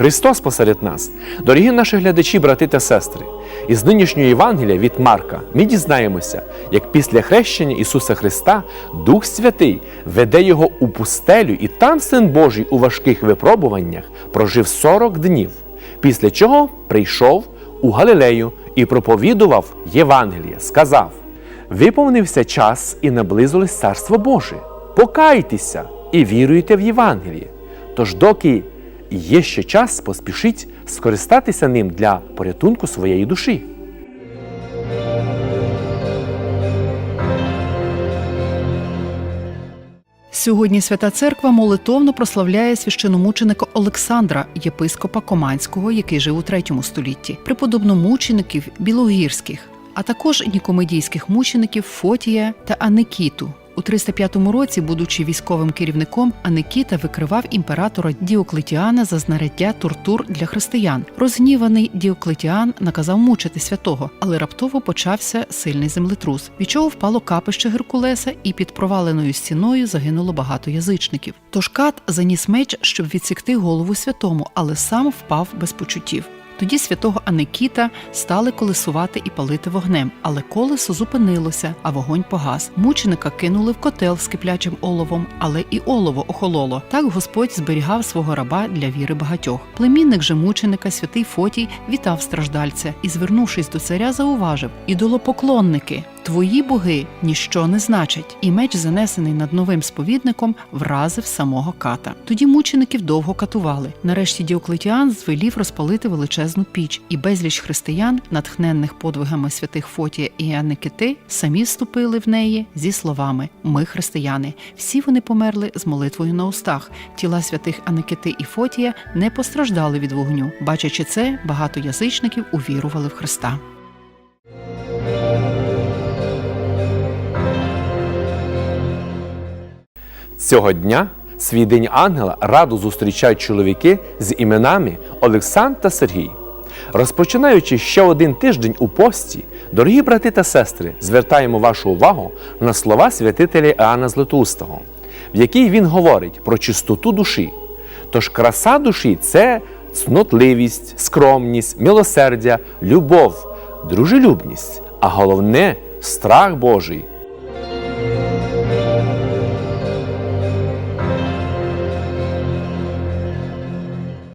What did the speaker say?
Христос посеред нас. Дорогі наші глядачі, брати та сестри, із нинішньої Євангелія від Марка ми дізнаємося, як після хрещення Ісуса Христа Дух Святий веде його у пустелю, і там Син Божий у важких випробуваннях прожив 40 днів, після чого прийшов у Галилею і проповідував Євангеліє, сказав: Виповнився час і наблизилось Царство Боже. Покайтеся і віруйте в Євангеліє. Тож, доки є ще час, поспішіть скористатися ним для порятунку своєї душі. Сьогодні Свята Церква молитовно прославляє священомученика Олександра, єпископа Команського, який жив у третьому столітті, преподобномучеників білогірських, а також нікомедійських мучеників Фотія та Аникіту. У 305 році, будучи військовим керівником, Аникіта викривав імператора Діоклетіана за знаряддя тортур для християн. Розгніваний Діоклетіан наказав мучити святого, але раптово почався сильний землетрус, від чого впало капище Геркулеса, і під проваленою стіною загинуло багато язичників. Тож кат заніс меч, щоб відсікти голову святому, але сам впав без почуттів. Тоді святого Аникіта стали колесувати і палити вогнем, але колесо зупинилося, а вогонь погас. Мученика кинули в котел з киплячим оловом, але і олово охололо. Так Господь зберігав свого раба для віри багатьох. Племінник же мученика, святий Фотій, вітав страждальця і, звернувшись до царя, зауважив: ідолопоклонники. Твої боги ніщо не значать, і меч, занесений над новим сповідником, вразив самого ката. Тоді мучеників довго катували. Нарешті Діоклетіан звелів розпалити величезну піч, і безліч християн, натхненних подвигами святих Фотія і Аникити, самі вступили в неї зі словами: Ми християни. Всі вони померли з молитвою на устах. Тіла святих Аникити і Фотія не постраждали від вогню. Бачачи це, багато язичників увірували в Христа. Цього дня свій день ангела раду зустрічають чоловіки з іменами Олександр та Сергій. Розпочинаючи ще один тиждень у пості, дорогі брати та сестри, звертаємо вашу увагу на слова святителя Іоанна Златоустого, в якій він говорить про чистоту душі. Тож краса душі це цнотливість, скромність, милосердя, любов, дружелюбність, а головне страх Божий,